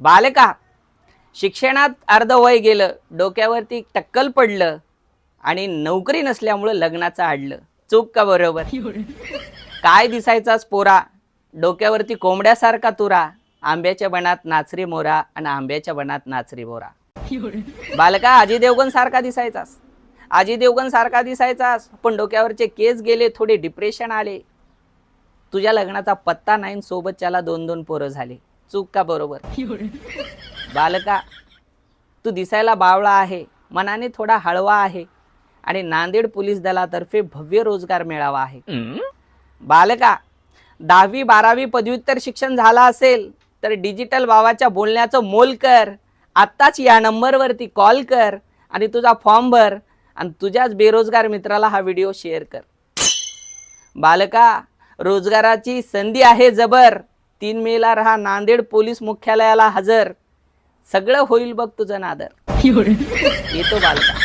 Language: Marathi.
बालका शिक्षणात अर्ध वय गेलं डोक्यावरती टक्कल पडलं आणि नोकरी नसल्यामुळं लग्नाचं आडलं. चूक का बरोबर? काय दिसायचाच पोरा? डोक्यावरती कोंबड्यासारखा तुरा आंब्याच्या बनात नाचरी मोरा आणि आंब्याच्या बनात नाचरी मोरा. बालका अजय देवगण सारखा दिसायचास. अजय देवगण सारखा दिसायचास पण डोक्यावरचे केस गेले थोडे डिप्रेशन आले. तुझ्या लग्नाचा पत्ता नाही सोबत सोबतच्याला दोन दोन पोरं झाले. चूक का बरोबर बालका तू दिसायला बावळा आहे मनाने थोडा हळवा आहे आणि नांदेड पोलीस दलातर्फे भव्य रोजगार मेळावा आहे. बालका दहावी बारावी पदव्युत्तर शिक्षण झालं असेल तर डिजिटल भावाच्या बोलण्याचं मोल कर. आत्ताच या नंबरवरती कॉल कर आणि तुझा फॉर्म भर आणि तुझ्याच बेरोजगार मित्राला हा व्हिडिओ शेअर कर. बालका रोजगाराची संधी आहे जबर. तीन मेला राहा नांदेड पोलीस मुख्यालयाला हजर. सगळं होईल बघ तुझं नादर. येतो बालका.